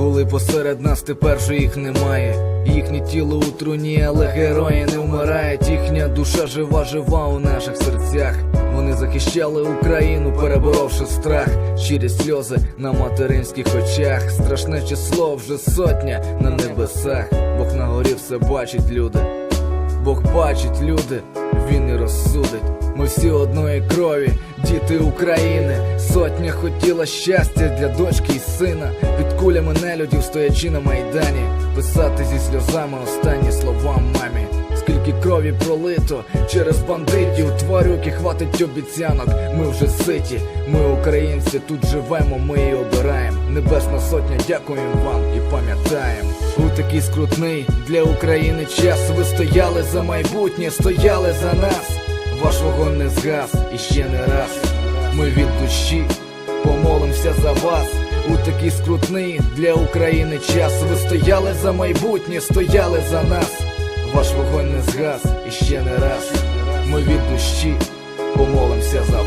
Були посеред нас, тепер же їх немає. Їхнє тіло у труні, але герої не вмирають. Їхня душа жива, жива у наших серцях. Вони захищали Україну, переборовши страх. Щирі сльози на материнських очах. Страшне число вже сотня на небесах. Бог на горі все бачить, люди. Бог бачить, люди, він і розсудить. Ми всі одної крові, діти України. Сотня хотіла щастя для дочки і сина. Під кулями нелюдів, стоячи на майдані, писати зі сльозами останні слова мамі. Скільки крові пролито через бандитів, тварюки хватить обіцянок. Ми вже ситі, ми українці тут живемо, ми і обираємо. Небесна сотня, дякуємо вам і пам'ятаємо. У такий скрутний для України час. Ви стояли за майбутнє, стояли за нас. Ваш вогонь не згас і ще не раз. Ми від душі помолимося за вас. У такий скрутний для України час. Ви стояли за майбутнє, стояли за нас. Ваш вогонь не згас і ще не раз. Ми від душі помолимося за вас.